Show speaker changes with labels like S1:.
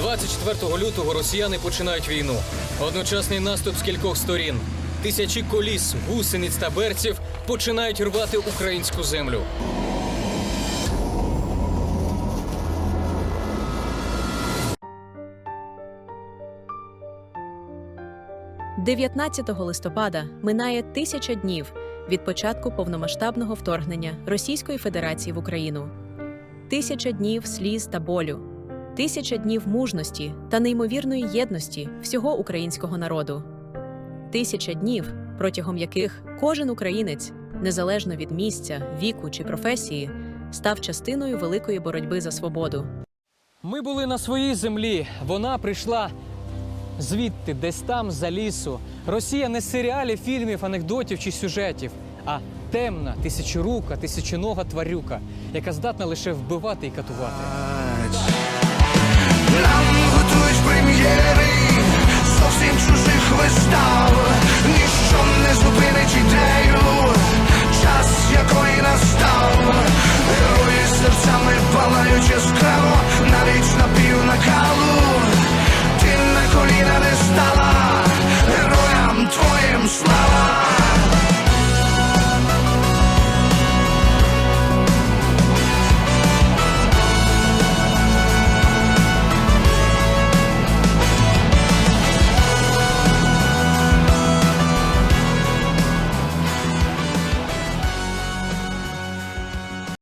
S1: 24 лютого росіяни починають війну. Одночасний наступ з кількох сторін. Тисячі коліс, гусениць та берців починають рвати українську землю.
S2: 19 листопада минає тисяча днів від початку повномасштабного вторгнення Російської Федерації в Україну. Тисяча днів сліз та болю, тисяча днів мужності та неймовірної єдності всього українського народу. Тисяча днів, протягом яких кожен українець, незалежно від місця, віку чи професії, став частиною великої боротьби за свободу.
S1: Ми були на своїй землі. Вона прийшла звідти, десь там, за лісу. Росія не з серіалів, фільмів, анекдотів чи сюжетів, а темна, тисячорука, тисячонога тварюка, яка здатна лише вбивати і катувати.
S3: Нам готують прем'єри зовсім чужих вистав. Ніщо не зупинить ідею, час якої настав. Герої серцями палають яскраво, навіть на.